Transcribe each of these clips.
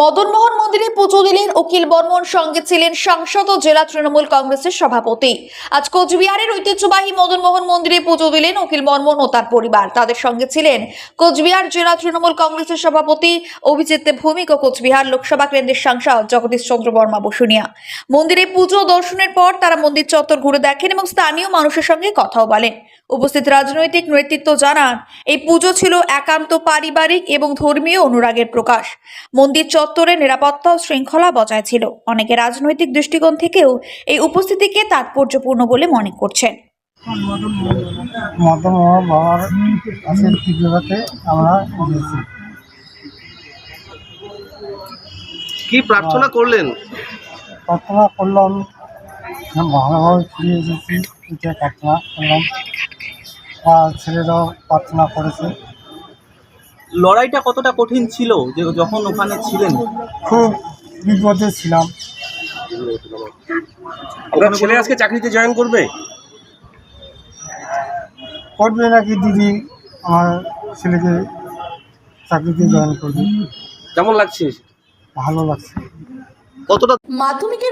মদনমোহন মন্দিরে পুজো দিলেন উকিল বর্মন, সঙ্গে ছিলেন সাংসদ ও জেলা তৃণমূল কংগ্রেসের সভাপতি। আজ কোচবিহারের ঐতিহ্যবাহী মদনমোহন মন্দিরে পুজো দিলেন উকিল বর্মন ও তার পরিবার। তাদের সঙ্গে ছিলেন কোচবিহার জেলা তৃণমূল কংগ্রেসের সভাপতি অভিজিৎ ভৌমিক ও কোচবিহার লোকসভা কেন্দ্রের সাংসদ জগদীশ চন্দ্র বর্মা বসুনিয়া। মন্দিরে পুজো দর্শনের পর তারা মন্দির চত্বর ঘুরে দেখেন এবং স্থানীয় মানুষের সঙ্গে কথাও বলেন। উপস্থিত রাজনৈতিক নেতৃত্ব জানান, এই পুজো ছিল একান্ত পারিবারিক এবং ধর্মীয় অনুরাগের প্রকাশ। মন্দির চত্বরে নিরাপত্তা ও শৃঙ্খলা বজায় ছিল। অনেকে রাজনৈতিক দৃষ্টিকোণ থেকেও এই উপস্থিতিকে তাৎপর্যপূর্ণ বলে মনে করছেন। মদন মোহন বাবার কাছে তীব্রতাতে আমরা গিয়েছি। কি প্রার্থনা করলেন? প্রার্থনা করলাম ভালোভাবে ফিরে এসেছি এটা প্রার্থনা করলাম। আর ছেলেরাও প্রার্থনা করেছে। লড়াইটা কতটা কঠিন ছিল যে যখন ওখানে ছিলেন? খুব বিপদে ছিলাম। আপনার ছেলে আজকে চাকরিতে জয়েন করবে? করবে নাকি দিদি? আমার ছেলেকে চাকরিতে জয়েন করবে। কেমন লাগছে? ভালো লাগছে। কতটা মাধ্যমিকের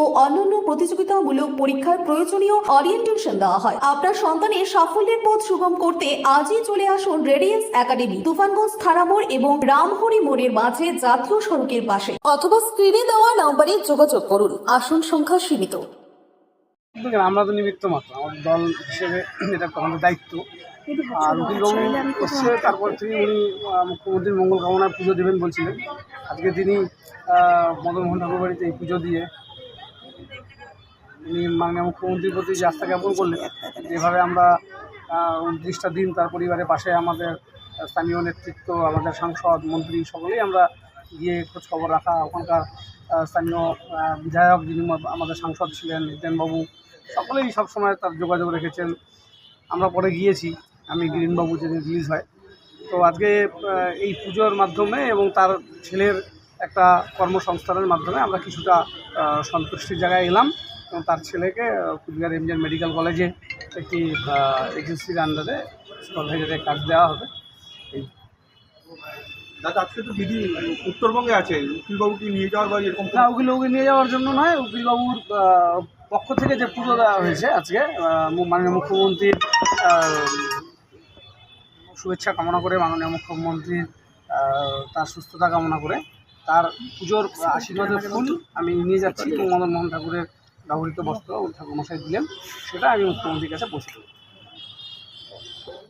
ও অন্যান্য প্রতিযোগিতামূলক পরীক্ষার প্রয়োজনীয় অরিয়েন্টেশন দেওয়া হয়। আপনার সন্তানের সাফল্যের পথ সুগম করতে আজই চলে আসুন রেডিয়েন্স একাডেমি তুফানগঞ্জ থানা মোড় এবং রামহরি মোড়ের মাঝে জাতীয় সড়কের পাশে। অথবা স্ক্রিনে দেওয়া নম্বরে যোগাযোগ করুন। আসন সংখ্যা সীমিত। আমরা তো নিমিত্ত মাত্র। আমাদের দল হিসেবে এটা আমাদের দায়িত্ব। আর উকিলবাবু এসছে, তারপর তিনি উনি মুখ্যমন্ত্রীর মঙ্গল কামনায় পুজো দেবেন বলছিলেন। আজকে তিনি মদনমোহন ঠাকুর বাড়িতে এই পুজো দিয়ে উনি মাননীয় মুখ্যমন্ত্রীর প্রতি যে আস্থা জ্ঞাপন করলেন, যেভাবে আমরা উনত্রিশটা দিন তার পরিবারের পাশে আমাদের স্থানীয় নেতৃত্ব, আমাদের সাংসদ, মন্ত্রী সকলেই আমরা গিয়ে খোঁজ খবর রাখা, ওখানকার স্থানীয় বিধায়ক যিনি আমাদের সাংসদ ছিলেন, নিতেনবাবু, সকলেই সবসময় তার যোগাযোগ রেখেছেন। আমরা পরে গিয়েছি, আমি গিরিনবাবু যেদিন রিলিজ হয়। তো আজকে এই পুজোর মাধ্যমে এবং তার ছেলের একটা কর্মসংস্থানের মাধ্যমে আমরা কিছুটা সন্তুষ্টির জায়গায় এলাম। তার ছেলেকে কুচবিহার এমজিআর মেডিকেল কলেজে একটি এজেন্সির আন্ডারে সুপারভাইজারের কাজ দেওয়া হবে। এই দাদা আজকে তো দিদি উত্তরবঙ্গে আছে। উকিলবাবু কি নিয়ে যাওয়ার বা এরকম না উকিলবাবুকে নিয়ে যাওয়ার জন্য নয়। উকিলবাবুর পক্ষ থেকে যে পুজো দেওয়া হয়েছে আজকে মাননীয় মুখ্যমন্ত্রীর শুভেচ্ছা কামনা করে মাননীয় মুখ্যমন্ত্রীর তার সুস্থতা কামনা করে। তার পুজোর আশীর্বাদের ফুল আমি নিয়ে যাচ্ছি। মদন মোহন ঠাকুরের ব্যবহৃত বস্ত্র ঠাকুরমশাই দিলেন সেটা আমি মুখ্যমন্ত্রীর কাছে পৌঁছে